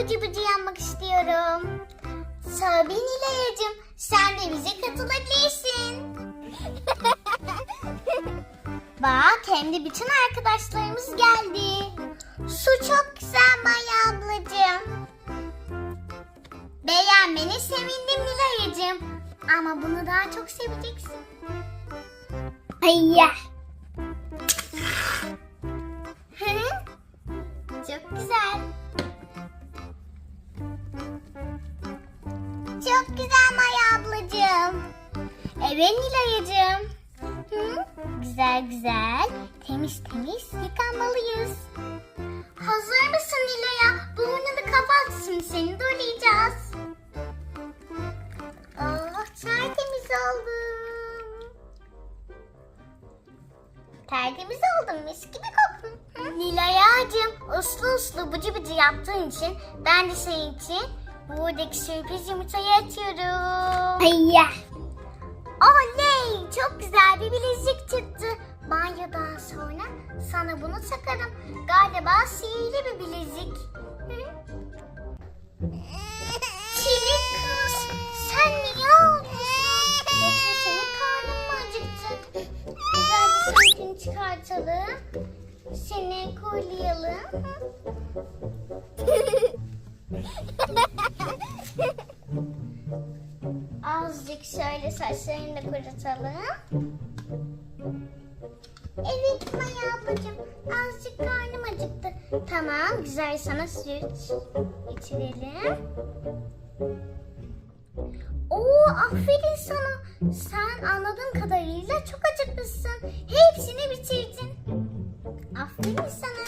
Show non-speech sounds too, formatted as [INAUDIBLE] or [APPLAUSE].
bıcı bıcı yapmak istiyorum. Tabii Nilay'cığım sen de bize katılabilirsin. [LAUGHS] Bak hem de bütün arkadaşlarımız geldi. Su çok güzel Maya ablacığım. Beğenmene sevindim Nilay'cığım. Ama bunu daha çok seveceksin. Ay ya. çok güzel. Güzel Maya ablacığım. Evet Nilay'cığım. Güzel güzel. Temiz temiz yıkanmalıyız. Hazır mısın Nilay'a? Burnunu kapat şimdi seni dolayacağız. Oh tertemiz oldum. Tertemiz oldum mis gibi koktun. Hı? Nilay'cığım uslu uslu bıcı bıcı yaptığın için ben de senin için buradaki sürpriz yumurtayı atıyorum. Hayya. Oley! Çok güzel bir bilezik çıktı. Banyodan sonra sana bunu takarım. Galiba sihirli bir bilezik. Çilek kız, sen niye ağlıyorsun? Yoksa senin karnın mı acıktı? Güzel bir seninkini çıkartalım. Seni koylayalım. Azıcık şöyle saçlarını da kurutalım. Evet Maya ablacığım. Azıcık karnım acıktı. Tamam güzel sana süt içirelim. Oo aferin sana. Sen anladığım kadarıyla çok acıkmışsın. Hepsini bitirdin. Aferin sana.